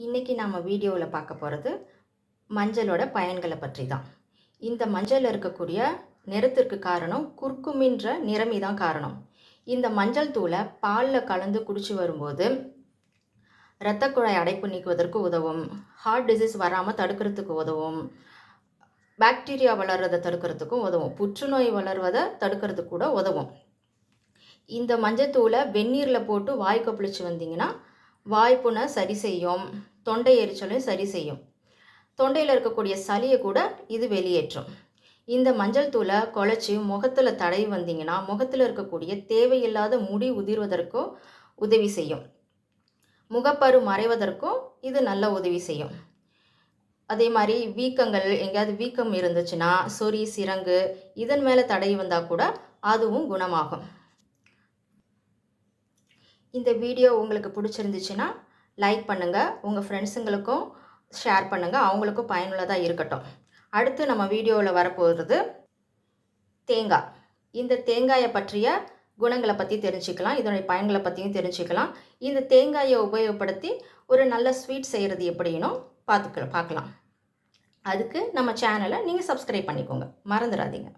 இன்றைக்கி நம்ம வீடியோவில் பார்க்க போகிறது மஞ்சளோட பயன்களை பற்றி தான் இந்த மஞ்சளில் இருக்கக்கூடிய நிறத்திற்கு காரணம் குர்குமின்ற நிறமி தான் காரணம். இந்த மஞ்சள் தூளை பாலில் கலந்து குடிச்சு வரும்போது இரத்த குழாய் அடைப்பு நீக்குவதற்கு உதவும் ஹார்ட் டிசீஸ் வராமல் தடுக்கிறதுக்கு உதவும் பாக்டீரியா வளர்றதை தடுக்கிறதுக்கும் உதவும் புற்றுநோய் வளர்வதை தடுக்கிறதுக்கு கூட உதவும். இந்த மஞ்சத்தூளை வெந்நீரில் போட்டு வாய் கொப்பளிச்சு வந்தீங்கன்னா வாய்ப்புனை சரி செய்யும். தொண்டை எரிச்சலையும் சரி செய்யும். தொண்டையில் இருக்கக்கூடிய சளியை கூட இது வெளியேற்றும். இந்த மஞ்சள் தூளை குழச்சி முகத்தில் தடவி வந்தீங்கன்னா முகத்தில் இருக்கக்கூடிய தேவையில்லாத முடி உதிர்வதற்கும் உதவி செய்யும். முகப்பரு மறைவதற்கும் இது நல்ல உதவி செய்யும். அதே மாதிரி வீக்கங்கள் எங்கேயாவது வீக்கம் இருந்துச்சுன்னா சொறி சிரங்கு இதன் மேலே தடை வந்தால் கூட அதுவும் குணமாகும். இந்த வீடியோ உங்களுக்கு பிடிச்சிருந்துச்சுன்னா லைக் பண்ணுங்கள் உங்கள் ஃப்ரெண்ட்ஸுங்களுக்கும் ஷேர் பண்ணுங்கள் அவங்களுக்கும் பயனுள்ளதாக இருக்கட்டும். அடுத்து நம்ம வீடியோவில் வரப்போகிறது தேங்காய். இந்த தேங்காயை பற்றிய குணங்களை பற்றி தெரிஞ்சுக்கலாம் இதனுடைய பயன்களை பற்றியும் தெரிஞ்சுக்கலாம். இந்த தேங்காயை உபயோகப்படுத்தி ஒரு நல்ல ஸ்வீட் செய்கிறது எப்படின்னும் பார்த்துக்கலாம் பார்க்கலாம். அதுக்கு நம்ம சேனலை நீங்கள் சப்ஸ்கிரைப் பண்ணிக்கோங்க மறந்துடாதீங்க.